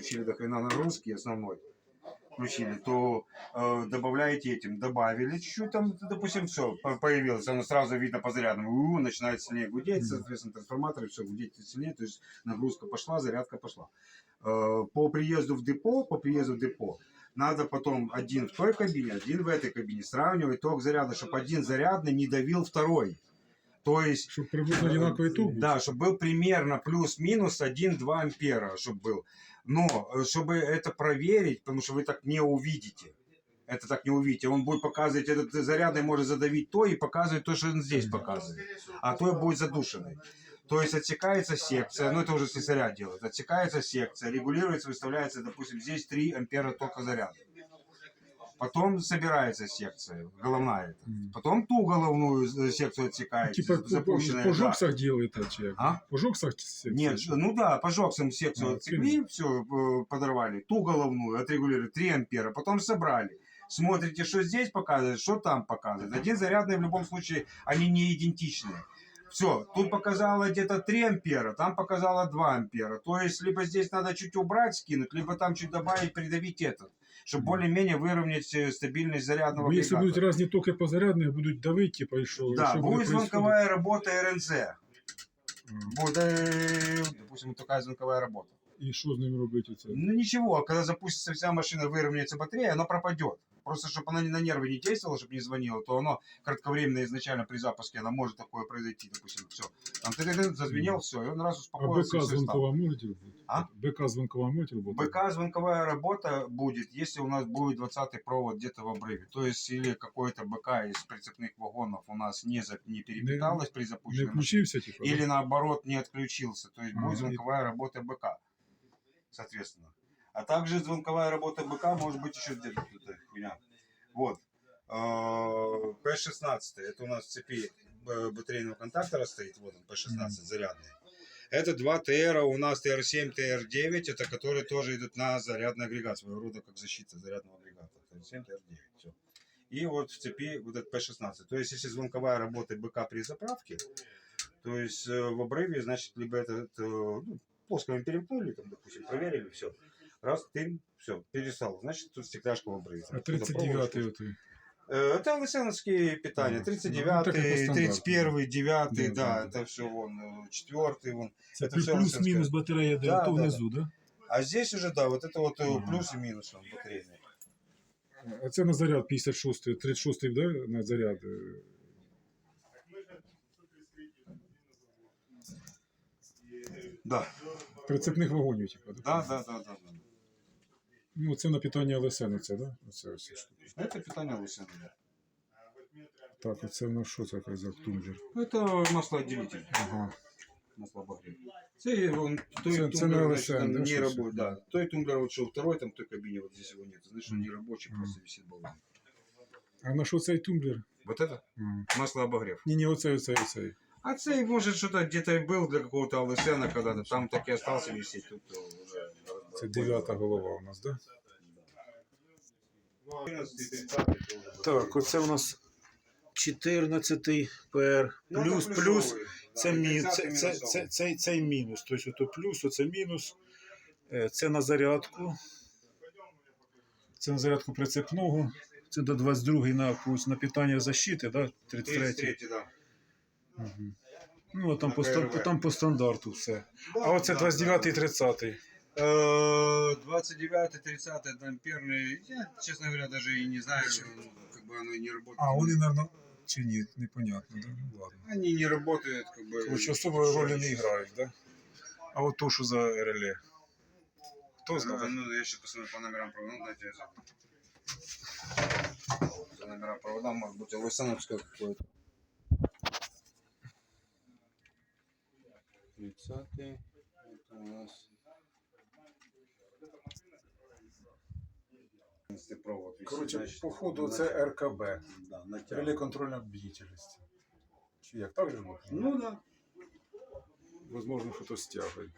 включили до хрена нагрузки основной, включили, то э, добавляете этим, добавили чуть-чуть, там, допустим, все, появилось, оно сразу видно по зарядному, у, начинает сильнее гудеть, соответственно, трансформатор, все гудеть сильнее, то есть нагрузка пошла, зарядка пошла. Э, по приезду в депо, по приезду в депо, надо потом один в той кабине, один в этой кабине, сравнивать ток заряда, чтобы один зарядный не давил второй. То есть Щоб приблизно одинаковий ток. був. да, чтобы был примерно плюс-минус 1-2 ампера, чтобы был. Но э, чтобы это проверить, потому что вы так не увидите, это так не увидите, он будет показывать, этот зарядный может задавить то и показывать то, что он здесь показывает, а то будет задушенный. То есть отсекается секция, ну это уже слесаря делают, отсекается секция, регулируется, выставляется, допустим, здесь 3 ампера тока заряда. Потом собирается секция, головная. Мгм. Потом ту головную э, секцию отсекаете, Типа запущенная. по жоксах делают, а чи як? А? По жоксах секція? Нет, ну да, по жоксам секцию А, отсекли, все, подорвали, ту головную отрегулировали, 3 ампера, потом собрали. Смотрите, что здесь показывает, что там показывает. Один зарядный в любом случае, они не идентичные. Все, тут показало где-то 3 ампера, там показало 2 ампера. То есть, либо здесь надо чуть убрать, скинуть, либо там чуть добавить, придавить этот, чтобы Мгм. более-менее выровнять э, стабильность зарядного Бо якщо агрегата. будуть різні токи по зарядних, будуть давити, типа, і що? Да, що будет звонковая работа РНЗ. Мгм. Будет, э, допустим, вот такая звонковая работа. І що з ними робити? Це? Ну ничего, когда запустится вся машина, выровняется батарея, она пропадет. Просто чтобы она на нервы не действовала, чтобы не звонила, то оно кратковременно изначально при запуске, она может такое произойти, допустим, все. Там ты, ты, зазвенел, все, и он раз А успокоился. БК и всё стало. звонкова може робити? А? БК звонкова може робити? БК звонковая работа будет, если у нас будет 20-й провод где-то в обрыве. То есть, или какой-то БК из прицепных вагонов у нас не, за, не перепиталось при Не запущенной машине. включився, типа? Или наоборот не отключился. То есть будет и- звонковая работа БК, соответственно. А также звонковая работа БК может быть еще где-то тут эта хуйня. Вот. Э, P16, это у нас в цепи б- батарейного контактора стоит, вот он, P16 Мгм. зарядный. Это два ТР, у нас ТР7, ТР9, это которые тоже идут на зарядный агрегат, своего рода как защита зарядного агрегата. ТР7, ТР9, все. И вот в цепи вот этот P16. То есть, если звонковая работа БК при заправке, то есть э, в обрыве, значит, либо этот э, ну, плоско им перемкнули, там, допустим, проверили, все. Раз ты, все, перестал. Значит, тут стекляшка в обрыве. А 39-й отой. Э, Это лысеновские питания. Ага. 39 Ну, так и по стандарту. 31 9 Да, да, да, да. это все вон, э, четвертый вон. Це все російське. батарея, де Да, то да, внизу, да? А здесь уже, да, вот это вот э, Ага. плюс и минус он батарейный. А це на заряд 56-й, 36-й, да, на заряд. Да, Прицепних вагонів, типа, да? да, да, да, да. да. Ну, це на питання ЛСН, це, да? Оце ось штука. Это питание лысины. Так, оце в нас що це таке за тумблер? Это маслоотделитель. Ага. маслообогрев. Це он, той Це- це тумблер, на значит, LSN, там да, не что рабочий, да. Той тумблер, вот что второй, там в той кабине, вот здесь его нет. Значит, он Мгм. не рабочий, Мгм. просто висит болван. А на що цей тумблер? Вот это Ага. маслообогрев. Ні, ні, оцей, оцей, оцей. А цей, может, что-то где-то и был для какого-то АЛСН когда-то, там так и остался висеть. Тут э, уже... Це дев'ята голова у нас, да? 11 30 это уже Так, оце у нас 14 ПР. Ну, Плюс, это плюс, плюсовий, да, це, мі, 30 це, це, мінусовий. це, цей, цей мінус. Тобто ото плюс, оце мінус. Е, Це на зарядку. Це на зарядку прицепного. Це до 22 на, пусть на питання защити, да? 33. 33, да. Угу. Ну, а там На по, стан- ПРВ. там по стандарту все. Да, А оце да, 29 і да. 30. Э, 29 30 это амперные, я, честно говоря, даже и не знаю, ну, как бы оно и не работает. А, вони, мабуть, чи ні, непонятно, да? Ну, ладно. Они не работают, как бы. Короче, особої ролі не грають, да? А от то, що за реле? Хто Ну, знає? ну, я сейчас посмотрю по номерам провода. Ну, дайте я запомню. За номера провода, может быть, Лысановская какое-то. 30 это у нас... провод Коротше, значит, по ходу це РКБ. Да, натяг. Реле контрольної бдительності. Чи як так же можна? Ну да. Возможно, хтось то стягує.